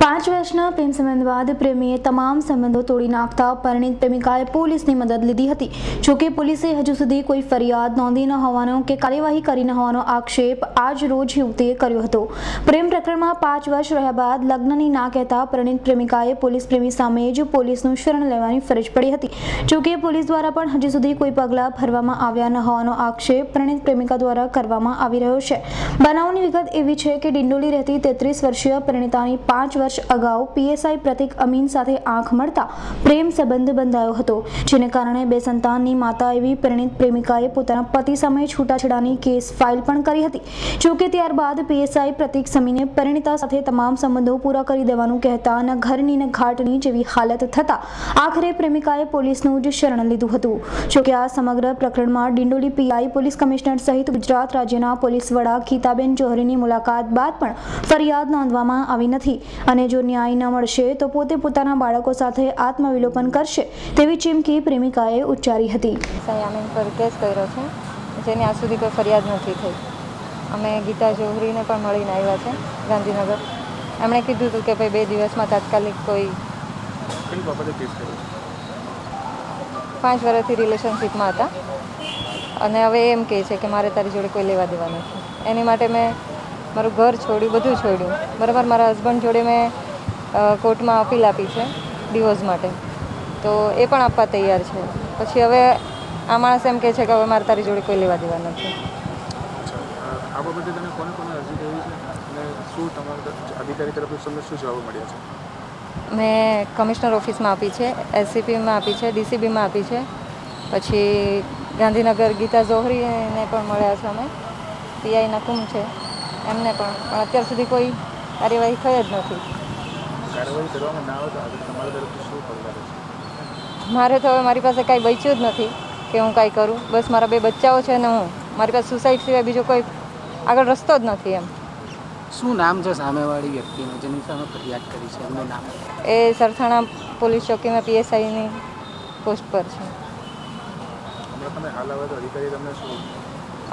પાંચ વર્ષના પ્રેમ સંબંધ બાદ પ્રેમીએ તમામ સંબંધો તોડી નાખતા પરિણીત પ્રેમિકાએ પોલીસની મદદ લીધી હતી. જોકે પોલીસે હજુ સુધી કોઈ ફરિયાદ નોંધી ન હોવાનો કે કાર્યવાહી કરી ન હોવાનો આક્ષેપ આજ રોજ યુવતીએ કર્યો હતો. પ્રેમ પ્રકરણમાં પાંચ વર્ષ રહ્યા બાદ લગ્નની ના કહેતા પરિણીત પ્રેમિકાએ પોલીસ પ્રેમી સામે જ પોલીસનું શરણ લેવાની ફરજ પડી હતી. જોકે પોલીસ દ્વારા પણ હજુ સુધી કોઈ પગલાં ભરવામાં આવ્યા ન હોવાનો આક્ષેપ પરિણીત પ્રેમિકા દ્વારા કરવામાં આવી રહ્યો છે. બનાવની વિગત એવી છે કે ડિંડોલી રહેતી તેત્રીસ વર્ષીય પરિણીતાની પાંચ વર્ષ અગાઉ પીએસઆઈ પ્રતિક અમીન સાથે આંખ મળતા પ્રેમ સંબંધ બંધાયો હતો, જેને કારણે બે સંતાનની માતા એવી પરિણીત પ્રેમિકાએ પોતાના પતિ સામે છૂટાછેડાની કેસ ફાઇલ પણ કરી હતી. જોકે ત્યારબાદ પીએસઆઈ પ્રતિક સમીને પરિણીતા સાથે તમામ સંબંધો પૂરા કરી દેવાનું કહેતા ન ઘરની ને ઘાટની જેવી હાલત થતા આખરે પ્રેમિકાએ પોલીસનું જ શરણ લીધું હતું. જોકે આ સમગ્ર પ્રકરણમાં ડિંડોલી પીઆઈ પોલીસ કમિશનર સહિત ગુજરાત રાજ્યના પોલીસ વડા ગીતાબેન જોહરીની મુલાકાત બાદ પણ ફરિયાદ નોંધવામાં આવી નથી અને જો ન્યાય ન મળશે તો પોતે પોતાના બાળકો સાથે આત્મવિલોપન કરશે તેવી ચીમકી પ્રેમિકાએ ઉચ્ચારી હતી. સયામીન પર કેસ કર્યો છે જેની આજ સુધી કોઈ ફરિયાદ નથી થઈ. અમે ગીતા જોહરીને પણ મળીને આવ્યા છે ગાંધીનગર. એમણે કીધું હતું કે ભાઈ બે દિવસમાં તાત્કાલિક કોઈ પાંચ વર્ષથી રિલેશનશીપમાં હતા. અને હવે એમ કહે છે કે મારે તારી જોડે કોઈ લેવા દેવા નથી. એની માટે મેં મારું ઘર છોડ્યું બધું છોડ્યું. બરાબર મારા હસબન્ડ જોડે મેં કોર્ટમાં અપીલ આપી છે ડિવોર્સ માટે. તો એ પણ આપવા તૈયાર છે. પછી હવે આ માણસ એમ કહે છે કે હવે મારે તારી જોડે કોઈ લેવા દેવા નથી. મેં કમિશનર ઓફિસમાં આપી છે એસસીપીમાં આપી છે ડીસીબીમાં આપી છે. પછી ગાંધીનગર ગીતા જોહરીને પણ મળ્યા છે અમે. પીઆઈ નકુમ છે. એમને પણ. પણ અત્યાર સુધી કોઈ કાર્યવાહી થઈ જ નથી. મારે તો હવે મારી પાસે કાંઈ બચ્યું જ નથી કે હું કાંઈ કરું. બસ મારા બે બચ્ચાઓ છે ને હું. મારી પાસે સુસાઇડ સિવાય બીજો કોઈ આગળ રસ્તો જ નથી એમ. શું નામ છે સામેવાળી વ્યક્તિનું જેની સામે ફરિયાદ કરી છે? એમનું નામ? એ સરથાણા પોલીસ ચોકીમાં પીએસઆઈની પોસ્ટ પર છે.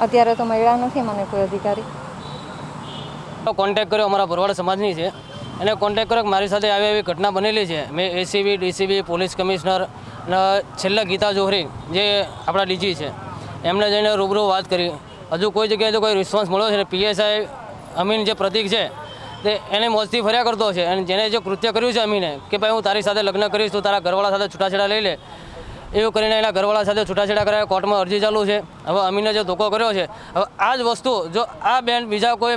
અત્યારે તો મળ્યા નથી મને કોઈ અધિકારી. કોન્ટેક્ટ કર્યો અમારા ભરવાડ સમાજની છે. એને કોન્ટેક્ટ કર્યો મારી સાથે આવી એવી ઘટના બનેલી છે. મેં એસીબી ડીસીબી પોલીસ કમિશનર અને છેલ્લા ગીતા જોહરી, જે આપણા ડીજી છે. એમને જઈને રૂબરૂ વાત કરી. હજુ કોઈ જગ્યાએ તો કોઈ રિસ્પોન્સ મળ્યો છે ને? પીએસઆઈ અમીન જે પ્રતિક છે, તે એને મોજથી ફર્યા કરતો છે. અને જેને જે કૃત્ય કર્યું છે અમીને, કે ભાઈ હું તારી સાથે લગ્ન કરીશ, તો તારા ઘરવાળા સાથે છૂટાછેડા લઈ લે. એવું કરીને એના ઘરવાળા સાથે છૂટાછેડા કરાયા, કોર્ટમાં અરજી ચાલુ છે. હવે અમીને જે ધોકો કર્યો છે, હવે આ જ વસ્તુ, જો આ બેન બીજા કોઈ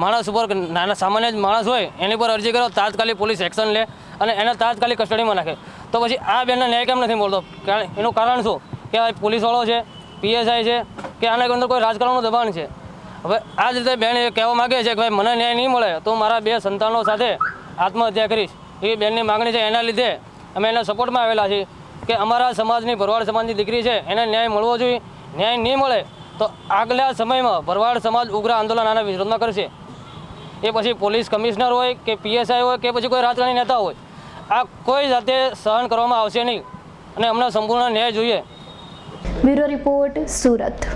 માણસ ઉપર નાના સામાન્ય જ માણસ હોય, એની પર અરજી કરો, તાત્કાલિક પોલીસ એક્શન લે અને એને તાત્કાલિક કસ્ટડીમાં નાખે. તો પછી આ બેનને ન્યાય કેમ નથી મળતો? કારણ એનું કારણ શું? કે આ પોલીસવાળો છે, પીએસઆઈ છે, કે આના અંદર કોઈ રાજકારણનું દબાણ છે. હવે આ જ રીતે બેન એ કહેવા માગે છે કે ભાઈ, મને ન્યાય નહીં મળે, તો મારા બે સંતાનો સાથે આત્મહત્યા કરીશ. એ બેનની માગણી છે. એના લીધે અમે એના સપોર્ટમાં આવેલા છીએ કે અમારા સમાજની ભરવાડ સમાજની દીકરી છે, એને ન્યાય મળવો જોઈએ. ન્યાય નહીં મળે, તો આગલા સમયમાં ભરવાડ સમાજ ઉગ્ર આંદોલન આના વિરોધમાં કરશે. એ પછી પોલીસ કમિશનર હોય કે પીએસઆઈ હોય કે પછી કોઈ રાજકારણી નેતા હોય, આ કોઈ જાતે સહન કરવામાં આવશે નહીં. અને અમને સંપૂર્ણ ન્યાય જોઈએ. Bureau report Surat.